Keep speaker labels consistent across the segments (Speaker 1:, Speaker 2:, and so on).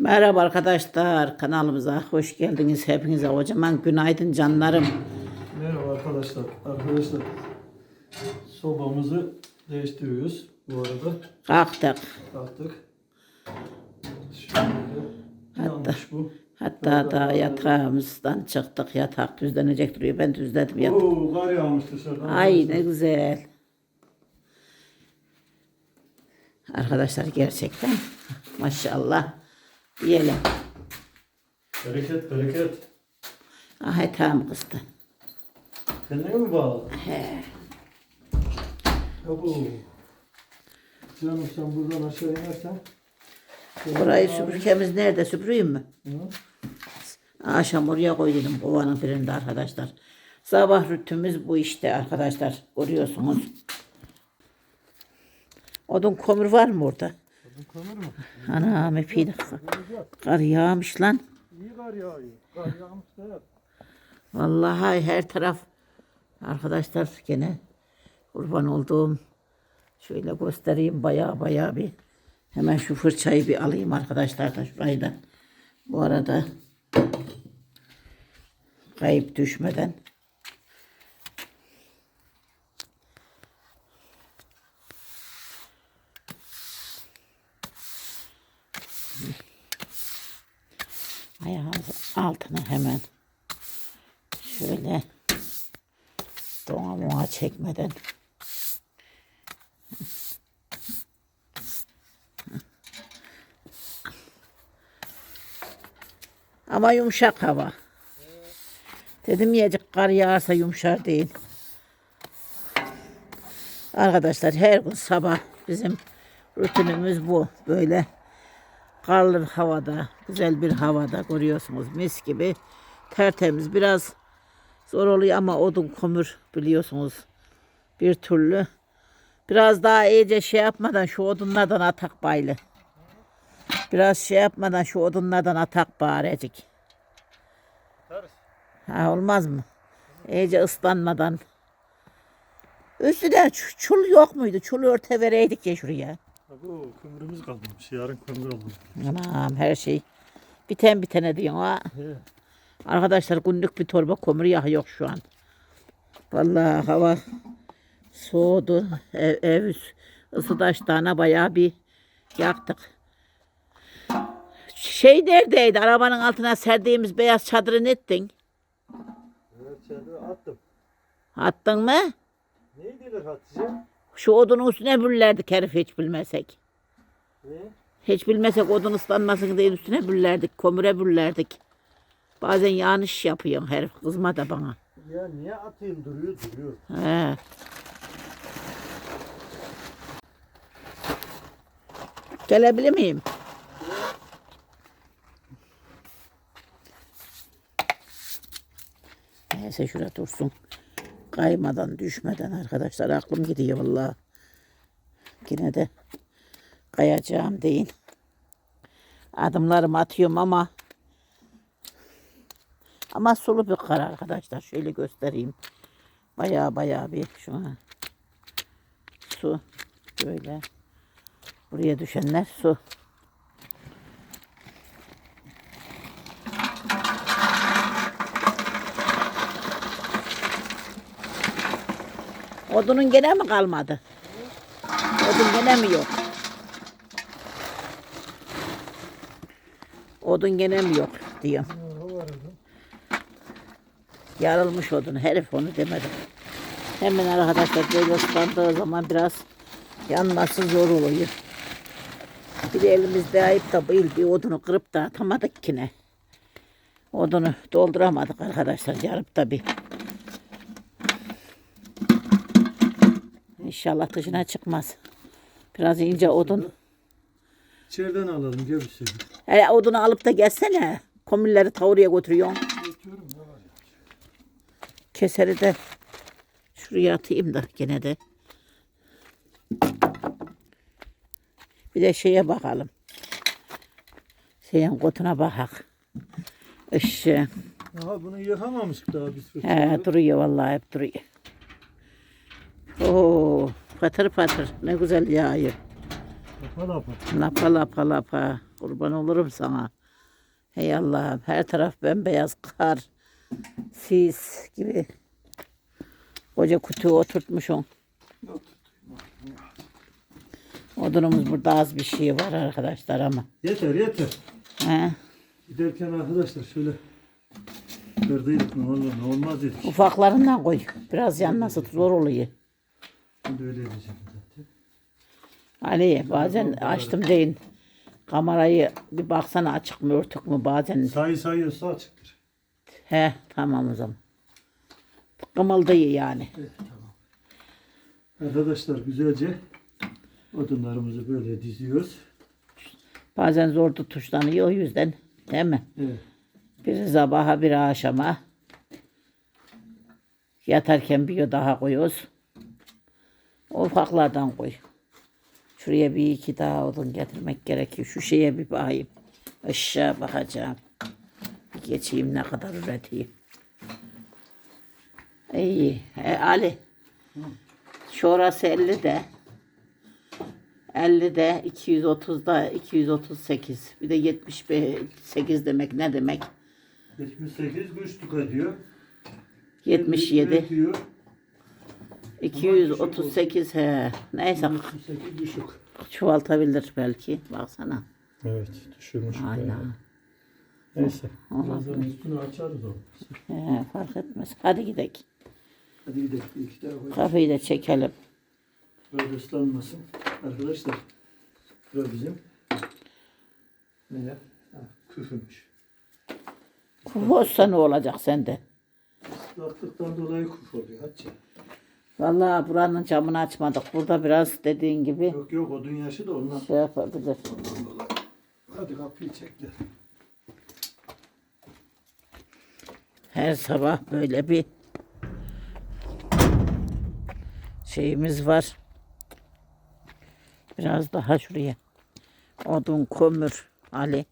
Speaker 1: Merhaba arkadaşlar kanalımıza hoş geldiniz hepinize kocaman günaydın canlarım.
Speaker 2: Merhaba arkadaşlar. Arkadaşlar sobamızı değiştiriyoruz bu arada.
Speaker 1: Kalktık.
Speaker 2: Kalktık. Yanlış bu.
Speaker 1: Hatta da yatağımızdan çıktık yatak düzlenecek duruyor ben düzledim yatak.
Speaker 2: Oo kar yağmış dışarıdan.
Speaker 1: Ay ne güzel. Arkadaşlar gerçekten maşallah diyelim.
Speaker 2: Bereket bereket.
Speaker 1: Ah eteğim kızdı.
Speaker 2: Kendine mi bağlı?
Speaker 1: He.
Speaker 2: Abo. Canım sen buradan aşağı inersen.
Speaker 1: Burayı süpürgemiz nerede süpüreyim mi?
Speaker 2: Hı?
Speaker 1: Akşam oraya koydum kovanın birinde arkadaşlar. Sabah rütümüz bu işte arkadaşlar. Görüyorsunuz. Odun kömür var mı orada? Anam epeydi. Kar yağmış lan.
Speaker 2: İyi kar yağıyor. Kar yağmış da.
Speaker 1: Vallahi her taraf. Arkadaşlar gene kurban olduğum. Şöyle göstereyim baya baya bir. Hemen şu fırçayı bir alayım arkadaşlar da şurayı da. Bu arada kayıp düşmeden. Altına hemen şöyle dona mona çekmeden ama yumuşak hava. Dedim yiyecek kar yağarsa yumuşar değil. Arkadaşlar her gün sabah bizim rutinimiz bu. Böyle karlı havada, güzel bir havada görüyorsunuz mis gibi tertemiz. Biraz zor oluyor ama odun kömür biliyorsunuz bir türlü. Biraz daha iyice şey yapmadan şu odunlardan atak baylı. Biraz şey yapmadan şu odunlardan atak bağırecek.
Speaker 2: Ters.
Speaker 1: Ha olmaz mı? İyice ıslanmadan. Üstüne çul yok muydu? Çul örte vereydik ya şuraya.
Speaker 2: Abo kömürümüz kalmamış. Yarın kömür aldım.
Speaker 1: Anam her şey biten bitene diyorsun ha.
Speaker 2: He.
Speaker 1: Arkadaşlar günlük bir torba kömür yağı yok şu an. Vallahi hava soğudu. Ev, ev ısıdaştağına bayağı bir yaktık. Şey neredeydi? Arabanın altına serdiğimiz beyaz çadırı ne ettin?
Speaker 2: Evet çadırı attım.
Speaker 1: Attın mı?
Speaker 2: Neydiler Hatice?
Speaker 1: Şu odunun üstüne büllerdik herif hiç bilmesek.
Speaker 2: Ne?
Speaker 1: Hiç bilmesek odun ıslanmasın diye üstüne büllerdik. Kömüre büllerdik. Bazen yanlış yapıyorsun herif. Kızma da bana.
Speaker 2: Ya niye atayım duruyor duruyor.
Speaker 1: He. Gelebilir miyim? Neyse şurada dursun. Kaymadan düşmeden arkadaşlar aklım gidiyor vallahi. Yine de kayacağım deyin. Adımlarımı atıyorum ama ama sulu bir kar arkadaşlar. Şöyle göstereyim. Baya baya bir şu an. Su böyle. Buraya düşenler su. Odunun gene mi kalmadı? Odun gene mi yok? Odun gene mi yok diyorum. Yarılmış odun. Herif onu demedi. Hemen arkadaşlar böyle ıslandığı zaman biraz yanması zor oluyor. Bir de elimizde ayıp da değil bir odunu kırıp da atamadık ki ne. Odunu dolduramadık arkadaşlar yarıp da bir. İnşallah dışına çıkmaz. Biraz ince odun.
Speaker 2: İçeriden alalım gel bir şey.
Speaker 1: He, odunu alıp da gelsene. Komülleri tavuruya götürüyorsun.
Speaker 2: Geçiyorum ne var ya.
Speaker 1: Keseri de şuraya atayım da gene de. Bir de şeye bakalım. Şeyin kotuna bakak. Işığı.
Speaker 2: Aha bunu yıkamamıştık daha biz.
Speaker 1: He, duruyor vallahi hep duruyor. Oo, patır patır ne güzel yağıyor.
Speaker 2: Lapa lapa.
Speaker 1: Lapa lapa lapa. Kurban olurum sana. Hey Allah'ım her taraf bembeyaz kar. Sis gibi. Koca kutuyu oturtmuşsun. Odunumuz burada az bir şey var arkadaşlar ama.
Speaker 2: Yeter yeter.
Speaker 1: He.
Speaker 2: Giderken arkadaşlar şöyle kırdıydık ne olur ne olmaz dedik.
Speaker 1: Ufaklarından koy. Biraz yanması zor oluyor.
Speaker 2: Şimdi öyle edeceğim zaten.
Speaker 1: Ali bazen açtım deyin. Kamerayı bir baksana açık mı örtük mü bazen.
Speaker 2: Sayı sayıyorsa açıktır.
Speaker 1: He tamam o zaman. Kımıldıyor yani.
Speaker 2: Evet tamam. Arkadaşlar güzelce odunlarımızı böyle diziyoruz.
Speaker 1: Bazen zor tutuşlanıyor o yüzden. Değil mi?
Speaker 2: Evet.
Speaker 1: Biri sabaha biri akşama. Yatarken bir daha koyuyoruz. Ufaklardan koy. Şuraya bir iki daha odun getirmek gerekiyor. Şu şeye bir bakayım. Aşağı bakacağım. Bir geçeyim ne kadar üreteyim. İyi. E, Ali. Şurası 50 de. 50 de 230'da 238. Bir de 78 demek ne demek?
Speaker 2: 78 güçlük ediyor.
Speaker 1: 77.
Speaker 2: Üretiyor.
Speaker 1: 238 he. Neyse
Speaker 2: 78 düşük.
Speaker 1: çoğaltabilir belki. Baksana.
Speaker 2: Evet düşürmüş.
Speaker 1: Aynen.
Speaker 2: Neyse. Birazdan üstünü açarız o.
Speaker 1: He, fark etmez. Hadi gidelim.
Speaker 2: Hadi gidelim. İki koy.
Speaker 1: Kafayı da çekelim.
Speaker 2: Böyle ıslanmasın. Arkadaşlar. Bu bizim. Ne ya? Ha, küfümüş.
Speaker 1: Kufu olsa ne olacak sende?
Speaker 2: Islaklıktan dolayı kuf oluyor. Hadi.
Speaker 1: Vallahi buranın camını açmadık. Burada biraz dediğin gibi
Speaker 2: Yok yok odun yaşı da ondan.
Speaker 1: şey yapabilir.
Speaker 2: Hadi kapıyı çekler.
Speaker 1: Her sabah böyle bir şeyimiz var. Biraz daha şuraya. Odun, kömür, Ali.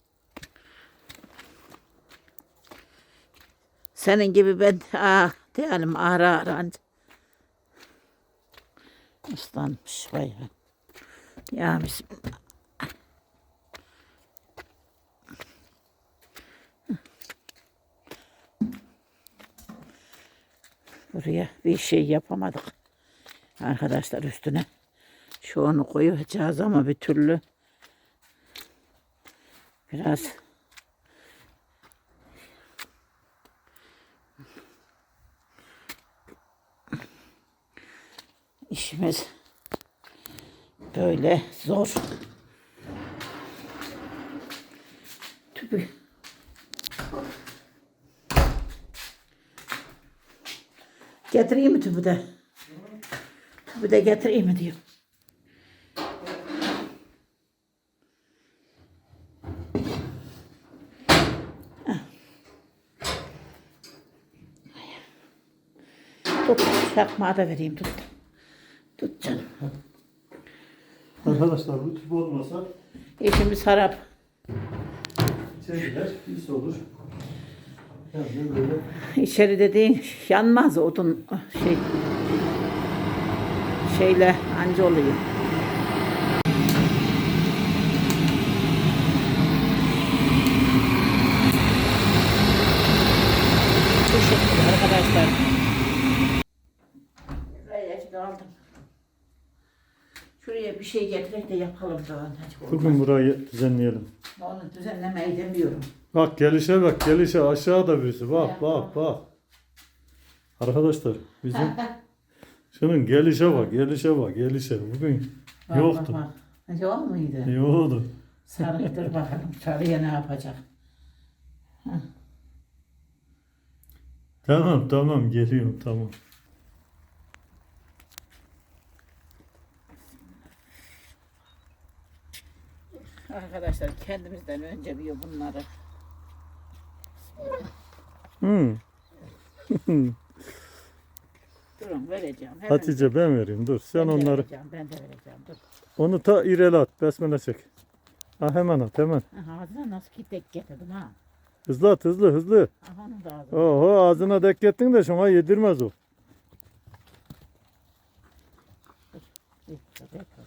Speaker 1: Senin gibi ben ah diyelim ara ara anca. Islanmış bayağı. Ya bismillah. Buraya bir şey yapamadık. Arkadaşlar üstüne şu onu koyacağız ama bir türlü biraz işimiz böyle zor. Tüpü. Getireyim mi tüpü de? Tüpü de getireyim mi diyor. Tut, çakmağı da vereyim tut. Tut canım.
Speaker 2: Arkadaşlar bu tüp olmasa
Speaker 1: İşimiz harap.
Speaker 2: şeyler pis olur. Yani böyle
Speaker 1: İçeri dediğin yanmaz odun şey şeyle anca oluyor. Teşekkür arkadaşlar. Rayacık aldım. Şuraya bir şey getirek de yapalım. Hadi
Speaker 2: bugün burayı düzenleyelim.
Speaker 1: Onu düzenlemeyi demiyorum.
Speaker 2: Bak gelişe bak gelişe aşağıda birisi bak bak bak. Arkadaşlar bizim şunun gelişe bak gelişe bak gelişe bugün
Speaker 1: Bak,
Speaker 2: yoktu.
Speaker 1: bak, bak. Yok muydu?
Speaker 2: Yoktu.
Speaker 1: Sarıktır bakalım. Sarıya ne yapacak?
Speaker 2: Tamam tamam geliyorum tamam.
Speaker 1: Arkadaşlar kendimizden önce bir bunları.
Speaker 2: Hı.
Speaker 1: Durun vereceğim. Hemen
Speaker 2: Hatice ben vereyim dur sen
Speaker 1: ben de
Speaker 2: onları.
Speaker 1: Vereceğim, ben de vereceğim. Dur.
Speaker 2: Onu ta ileri at besmele çek. Ha hemen at hemen.
Speaker 1: Aha, ağzına nasıl ki tek getirdim ha.
Speaker 2: Hızlı at hızlı hızlı.
Speaker 1: Aha onu da ağzına.
Speaker 2: Oho ağzına dek ettin de şuna yedirmez o.
Speaker 1: Dur, dur, dur.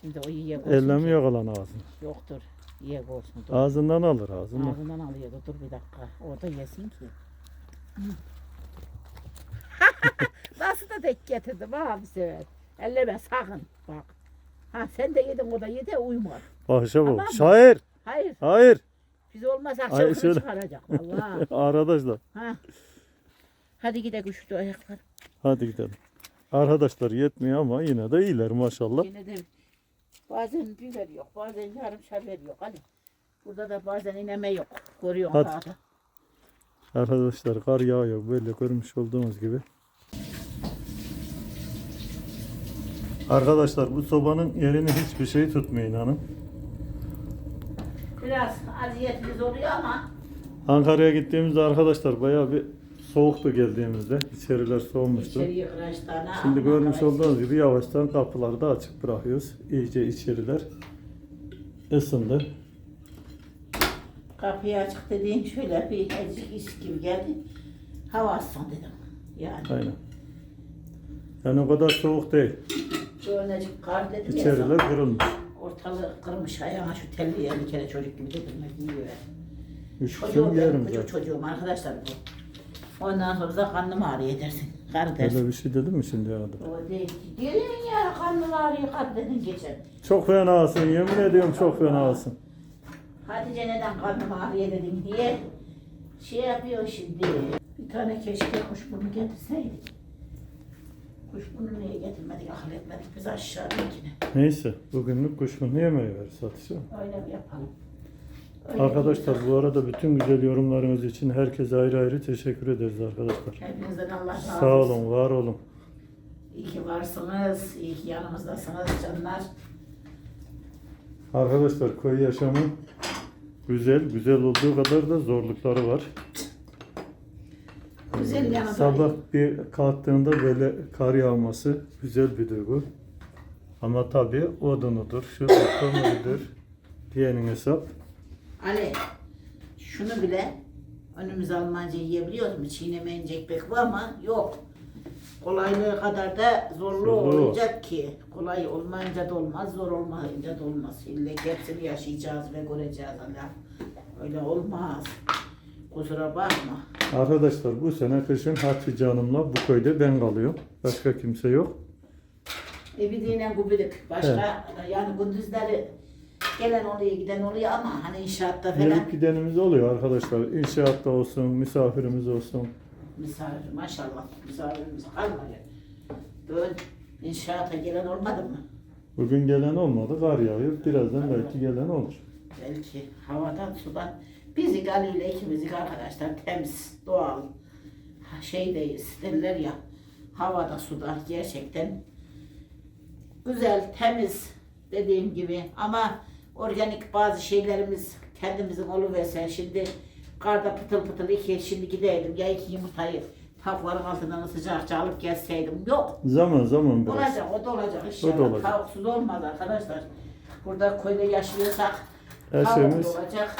Speaker 1: Şimdi o yiye
Speaker 2: Ellemiyor kalan ağzını.
Speaker 1: Yoktur. Yiyek olsun. Dur.
Speaker 2: Ağzından alır ağzından.
Speaker 1: Ağzından alıyordu. Dur bir dakika. O da yesin ki. Nasıl da tek getirdim ha bir sefer. Elleme sakın bak. Ha sen de yedin o da yedi uyma.
Speaker 2: Bahşe bu.
Speaker 1: Tamam mı?
Speaker 2: Şair.
Speaker 1: Hayır
Speaker 2: Hayır.
Speaker 1: biz olmaz
Speaker 2: Ay,
Speaker 1: akşam
Speaker 2: şöyle.
Speaker 1: çıkaracak vallahi.
Speaker 2: Arkadaşlar.
Speaker 1: ha. Hadi gidelim şu ayaklar.
Speaker 2: Hadi gidelim. Arkadaşlar yetmiyor ama yine de iyiler maşallah.
Speaker 1: Yine de bazen biber yok, bazen yarım şerbet yok. Hadi. Burada da bazen ineme yok. Görüyorsun
Speaker 2: Hadi.
Speaker 1: dağda.
Speaker 2: Arkadaşlar kar yağıyor böyle görmüş olduğunuz gibi. Arkadaşlar bu sobanın yerini hiçbir şey tutmuyor inanın.
Speaker 1: Biraz aziyetimiz oluyor ama
Speaker 2: Ankara'ya gittiğimizde arkadaşlar bayağı bir soğuktu geldiğimizde. İçeriler soğumuştu. Şimdi görmüş olduğunuz gibi yavaştan kapıları da açık bırakıyoruz. İyice içeriler ısındı.
Speaker 1: Kapıyı açık dediğin şöyle bir azıcık iş gibi geldi. Hava alsın dedim. Yani
Speaker 2: Aynen. Yani o kadar soğuk değil.
Speaker 1: şöylecik kar dedim ya.
Speaker 2: İçeriler
Speaker 1: sana.
Speaker 2: kırılmış.
Speaker 1: Ortalığı kırmış ayağına şu telliye bir kere çocuk gibi dedirmek yiyor. Çocuğum benim
Speaker 2: yerim zaten.
Speaker 1: çocuğum arkadaşlar bu. Ondan sonra da karnım ağrıyor dersin. Kar dersin.
Speaker 2: Öyle bir şey dedim mi şimdi ya?
Speaker 1: O değil ki. Gelin ya karnım ağrıyor kar dedin geçen.
Speaker 2: Çok fenasın yemin ediyorum çok fenasın.
Speaker 1: Hatice neden karnım ağrıyor dedin diye şey yapıyor şimdi. Bir tane keşke kuşburnu getirseydik. Kuşburnu niye getirmedik akıl etmedik biz aşağıdakine.
Speaker 2: Neyse bugünlük kuşkunu yemeği ver satışı.
Speaker 1: Öyle yapalım?
Speaker 2: Arkadaşlar bu arada bütün güzel yorumlarınız için herkese ayrı ayrı teşekkür ederiz arkadaşlar.
Speaker 1: Hepinizden Allah razı olsun.
Speaker 2: Sağ olun, var olun.
Speaker 1: İyi ki varsınız, iyi ki yanımızdasınız canlar.
Speaker 2: Arkadaşlar köy yaşamı güzel, güzel olduğu kadar da zorlukları var.
Speaker 1: Güzel yanı da-
Speaker 2: Sabah bir kalktığında böyle kar yağması güzel bir duygu. Ama tabii odunudur, şu kömürüdür diyenin hesap.
Speaker 1: Ali, şunu bile önümüz Almanca yiyebiliyoruz mu? Çiğnemeyince ekmek var ama yok. Kolaylığı kadar da zorlu
Speaker 2: Zorluğu var.
Speaker 1: olacak ki. Kolay olmayınca da olmaz, zor olmayınca da olmaz. İlle ki hepsini yaşayacağız ve göreceğiz Allah. Öyle olmaz. Kusura bakma.
Speaker 2: Arkadaşlar bu sene kışın Hatice Hanım'la bu köyde ben kalıyorum. Başka kimse yok.
Speaker 1: E bir dinen gubidik. Başka yani gündüzleri gelen oluyor giden oluyor ama hani inşaatta falan
Speaker 2: Gelip gidenimiz oluyor arkadaşlar. İnşaatta olsun, misafirimiz olsun.
Speaker 1: misafir maşallah misafirimiz kalmadı. Böyle inşaata gelen olmadı mı?
Speaker 2: Bugün gelen olmadı, kar yağıyor. Birazdan belki gelen olur.
Speaker 1: Belki havadan sudan. Bizi ile ikimiz arkadaşlar temiz, doğal ha, şeydeyiz derler ya havada suda gerçekten güzel, temiz dediğim gibi ama organik bazı şeylerimiz kendimizin oluverse şimdi karda pıtıl pıtıl iki şimdi gideydim ya iki yumurtayı tavukların altından sıcakça alıp gelseydim yok
Speaker 2: Zaman zaman biraz.
Speaker 1: Olacak, o da olacak inşallah.
Speaker 2: O da olacak.
Speaker 1: Tavuksuz olmaz arkadaşlar. Burada köyde yaşıyorsak
Speaker 2: Her
Speaker 1: tavuk
Speaker 2: şeyimiz-
Speaker 1: olacak.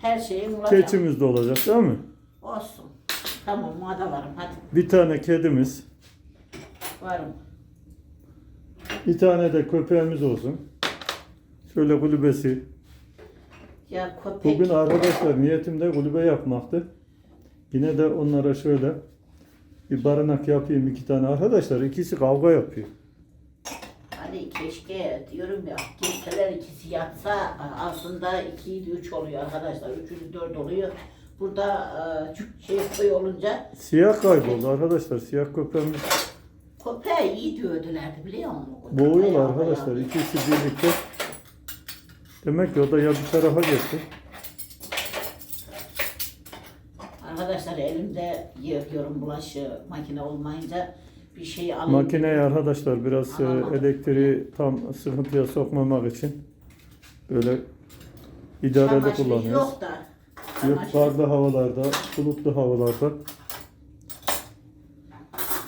Speaker 1: Her şeyin olacak.
Speaker 2: Keçimiz de olacak değil mi?
Speaker 1: Olsun. Tamam, ona da varım. Hadi
Speaker 2: Bir tane kedimiz,
Speaker 1: varım.
Speaker 2: bir tane de köpeğimiz olsun. Şöyle kulübesi.
Speaker 1: Ya köpek.
Speaker 2: Bugün arkadaşlar niyetim de kulübe yapmaktı. Yine de onlara şöyle bir barınak yapayım iki tane. Arkadaşlar ikisi kavga yapıyor.
Speaker 1: Hani keşke diyorum ya kimseler ikisi yatsa aslında iki üç oluyor arkadaşlar. Üçü dört oluyor. Burada e, çok şey koy olunca
Speaker 2: Siyah kayboldu arkadaşlar. Siyah köpeğimiz
Speaker 1: köpeği iyi dövdülerdi biliyor musun? Bayağı,
Speaker 2: arkadaşlar. İkisi birlikte. Demek ki o da ya bir tarafa geçti.
Speaker 1: Arkadaşlar elimde yıkıyorum bulaşığı makine olmayınca bir şey alayım.
Speaker 2: Makineyi arkadaşlar biraz e,
Speaker 1: Anlamadım.
Speaker 2: elektriği tam sıkıntıya sokmamak için böyle
Speaker 1: Çamaşır
Speaker 2: kullanıyoruz.
Speaker 1: Yok da.
Speaker 2: Yok
Speaker 1: Çamaşır
Speaker 2: karlı havalarda, bulutlu havalarda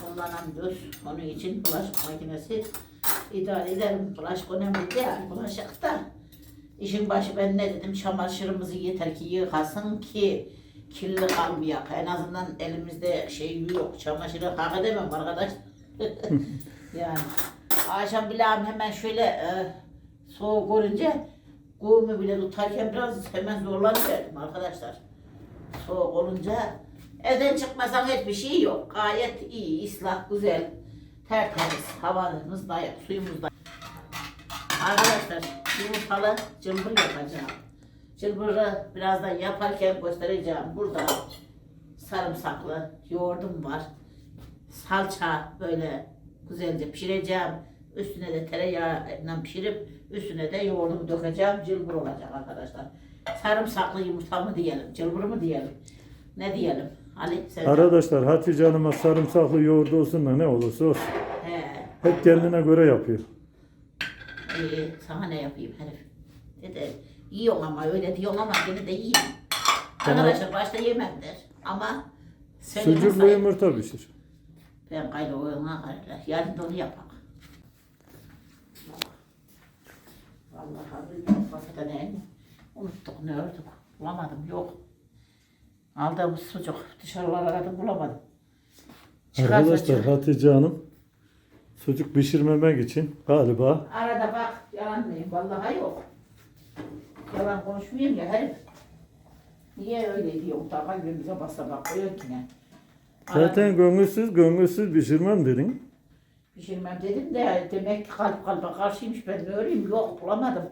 Speaker 1: kullanamıyoruz. Onun için bulaşık makinesi idare ederim. Bulaşık önemli değil. Bulaşık da işin başı ben ne dedim çamaşırımızı yeter ki yıkasın ki kirli kalmayak. En azından elimizde şey yok. Çamaşırı hak edemem arkadaş. yani akşam bilahım hemen şöyle e, soğuk görünce Kuğumu bile tutarken biraz hemen zorlanıverdim arkadaşlar. Soğuk olunca evden çıkmasan hiçbir şey yok. Gayet iyi, ıslah, güzel, tertemiz. Havamız da yok, suyumuz da Arkadaşlar yumurtalı cımbır yapacağım. Cımbırı birazdan yaparken göstereceğim. Burada sarımsaklı yoğurdum var. Salça böyle güzelce pişireceğim. Üstüne de tereyağıyla pişirip üstüne de yoğurdumu dökeceğim. Cılbır olacak arkadaşlar. Sarımsaklı yumurta mı diyelim, cılbır mı diyelim? Ne diyelim? Ali sen
Speaker 2: Arkadaşlar Hatice Hanım'a sarımsaklı yoğurt olsun da ne olursa olsun.
Speaker 1: He,
Speaker 2: Hep kendine göre yapıyor.
Speaker 1: İyi, sana ne yapayım herif? Dedi, yiyorsun ama öyle diyorsun ama beni de yiyin.
Speaker 2: Tamam.
Speaker 1: Arkadaşlar başta yemem der ama
Speaker 2: Sucuklu
Speaker 1: söylemesem
Speaker 2: yumurta pişir.
Speaker 1: ben kayla oyuna kararlar. Yarın da onu yapak. Vallahi bilmiyorum kafada ne Unuttuk ne ördük. Bulamadım yok. Aldığımız sucuk dışarılara aradım bulamadım. Çıkarsa
Speaker 2: Arkadaşlar
Speaker 1: çık-
Speaker 2: Hatice Hanım sucuk pişirmemek için galiba
Speaker 1: Arada bak yalan mıyım? Vallahi yok. Yalan konuşmayayım ya herif. Niye öyle diyor? Da kalbimize basa bak koyuyor ki ne?
Speaker 2: zaten gönülsüz gönülsüz pişirmem dedin.
Speaker 1: Pişirmem dedim de demek ki kalp kalbe karşıymış ben ne öreyim yok bulamadım.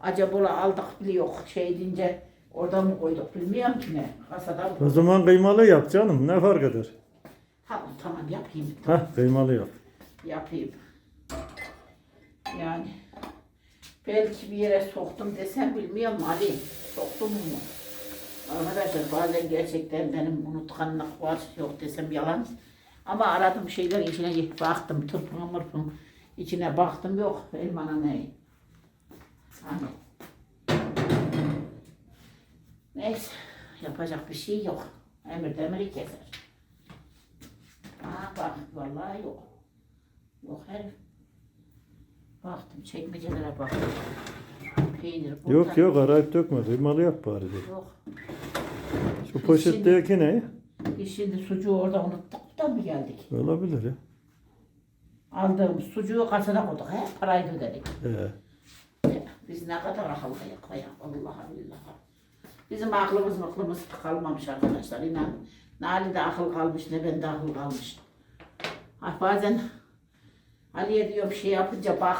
Speaker 1: Acaba aldık bile yok şey deyince orada mı koyduk bilmiyorum ki ne. Kasada
Speaker 2: O zaman kıymalı yap canım ne fark eder?
Speaker 1: Tamam tamam yapayım.
Speaker 2: Hah kıymalı yap.
Speaker 1: Yapayım. Yani belki bir yere soktum desem bilmiyorum Ali. Soktum mu? Arkadaşlar bazen gerçekten benim unutkanlık var yok desem yalan. Ama aradım şeyler içine baktım tırpın mırpın içine baktım yok elmanın ne? Hani. Neyse yapacak bir şey yok. Emir demiri keser. Aa bak vallahi yok. Yok herif. Baktım çekmecelere baktım. Peynir burada.
Speaker 2: Yok yok arayıp dökme kıymalı yap bari de.
Speaker 1: Yok.
Speaker 2: Şu poşetteki ne?
Speaker 1: Biz şimdi sucuğu orada unuttuk da mı geldik?
Speaker 2: Olabilir ya.
Speaker 1: Aldığımız sucuğu kasada koyduk. He, parayı da ödedik.
Speaker 2: Ee,
Speaker 1: Biz ne kadar akıllıyız ya. Allah Allah. Bizim aklımız mıklımız kalmamış arkadaşlar. İnan. Ne Ali'de akıl kalmış ne bende akıl kalmış. Ah, bazen Ali'ye diyorum şey yapınca bak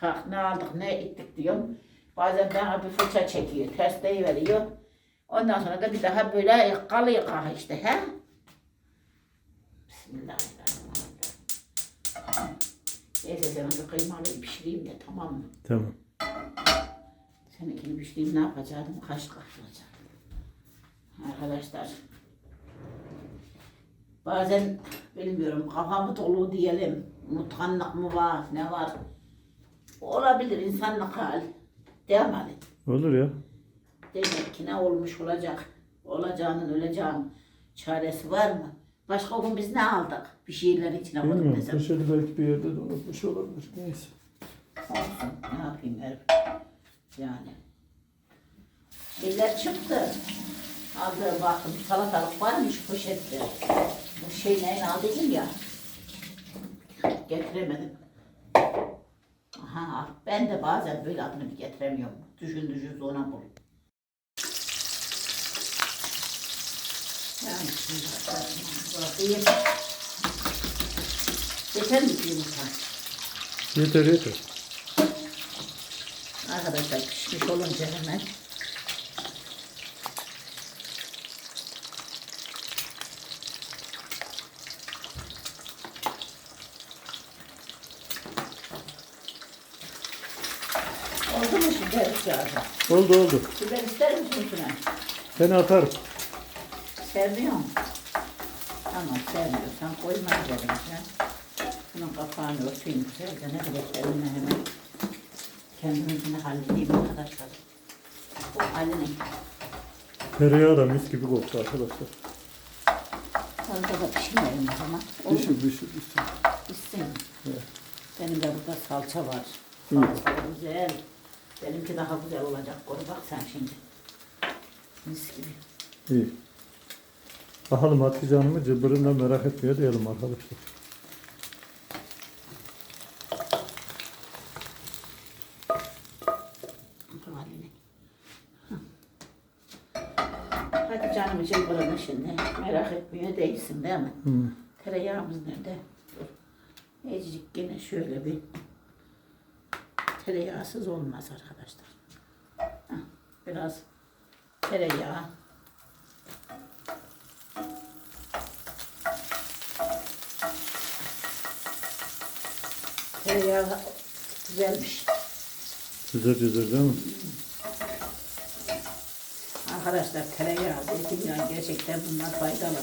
Speaker 1: ha, ne aldık ne ettik diyorum. Bazen bana bir fırça çekiyor. Ters veriyor. Ondan sonra da bir daha böyle kalıyor kah işte. He? Bismillahirrahmanirrahim. Neyse sen şu kıymalıyı pişireyim de tamam mı?
Speaker 2: tamam.
Speaker 1: Seninkini pişireyim ne yapacaktım? Kaş kavrulacak. Arkadaşlar. Bazen bilmiyorum kafamı dolu diyelim. Unutkanlık mı var ne var? Olabilir insanlık hal. Devam edin.
Speaker 2: Olur ya.
Speaker 1: Demek ki ne olmuş olacak? Olacağının öleceğin çaresi var mı? Başka gün biz ne aldık? Bir şeyler içine koyduk
Speaker 2: Bilmiyorum.
Speaker 1: desem.
Speaker 2: Poşeti belki bir yerde de unutmuş olabilir. Neyse.
Speaker 1: Olsun. Ne yapayım herif? Yani. Şeyler çıktı. Aldığım baktım salatalık varmış poşette. Bu şey neyin aldıydım ya. Getiremedim. Aha, ben de bazen böyle adını bir getiremiyorum. Düşün düşün ona bul. Yani şimdi bakayım. Yeter mi ki yumurta?
Speaker 2: Yeter yeter.
Speaker 1: Arkadaşlar pişmiş olunca hemen Oldu mu şimdi Rüzgar'da?
Speaker 2: Oldu oldu.
Speaker 1: Biber ister misin üstüne?
Speaker 2: Ben atarım.
Speaker 1: Sevmiyor musun? Tamam sevmiyorsan koyma dedim sen. Bunun kapağını örteyim güzelce ne bileklerimle hemen kendiminkini halledeyim arkadaşlar. Bu Ali'nin
Speaker 2: Tereyağı da mis gibi koktu arkadaşlar.
Speaker 1: fazla da pişirmeyelim o zaman. Olur mu?
Speaker 2: Pişir pişir pişir.
Speaker 1: Pişsin.
Speaker 2: Evet.
Speaker 1: Benim de burada salça var. Salça güzel. Benimki daha güzel olacak. Koru bak sen şimdi. Mis gibi.
Speaker 2: İyi. Bakalım Hatice Hanım'ı cıbırından merak etmiyor diyelim arkadaşlar.
Speaker 1: Hadi canım için şimdi. Merak etmiyor değilsin değil mi?
Speaker 2: Hı.
Speaker 1: Tereyağımız nerede? Ecik gene şöyle bir tereyağsız olmaz arkadaşlar. Biraz tereyağı. Tereyağı güzelmiş.
Speaker 2: Güzel güzel değil mi?
Speaker 1: Arkadaşlar tereyağı, zeytinyağı gerçekten bunlar faydalı.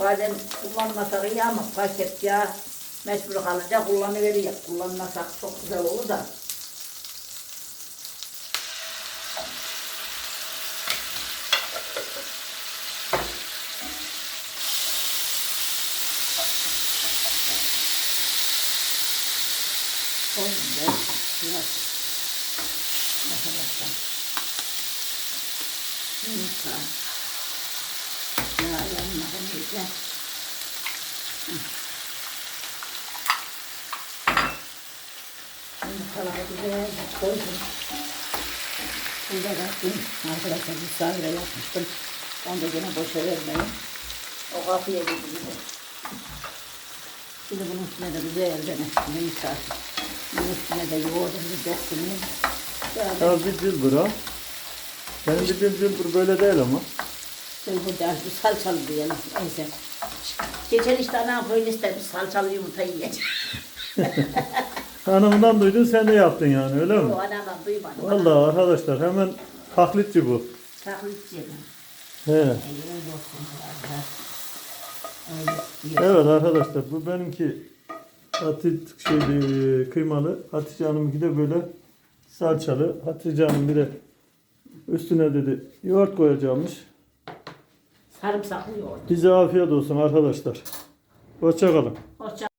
Speaker 1: Bazen kullanmasak iyi ama paket yağ mecbur kalınca kullanıveriyor. Kullanmasak çok güzel olur da. Koyun biraz. Arkadaşlar. Yumurta. Yağ yanmadan iyice. Yumurtaları güzel koydum. Burada da dün arkadaşlar misafire yapmıştım. Onu da yine boşa vermeyin. O kapıya gidiyor. Şimdi bunun üstüne de güzel gene misafir. Üstüne de yoğurdumu döktüm. Böyle
Speaker 2: Ya bir dilbir ha. Benim bir dilbir böyle değil ama.
Speaker 1: Şöyle burada bir salçalı diyelim. Neyse. Geçen işte anam böyle istemiş salçalı yumurta yiyecek.
Speaker 2: Hanımdan duydun sen de yaptın yani öyle mi?
Speaker 1: O anamdan duymadım.
Speaker 2: Vallahi arkadaşlar hemen taklitçi bu.
Speaker 1: Taklitçi.
Speaker 2: He.
Speaker 1: Öyle olsun. herhalde. Öyle diyor.
Speaker 2: Evet arkadaşlar bu benimki Atit şeyli kıymalı. Hatice Hanım'ınki de böyle salçalı. Hatice Hanım bir de üstüne dedi yoğurt koyacakmış.
Speaker 1: Sarımsaklı yoğurt.
Speaker 2: Bize afiyet olsun arkadaşlar. Hoşçakalın.
Speaker 1: Hoşça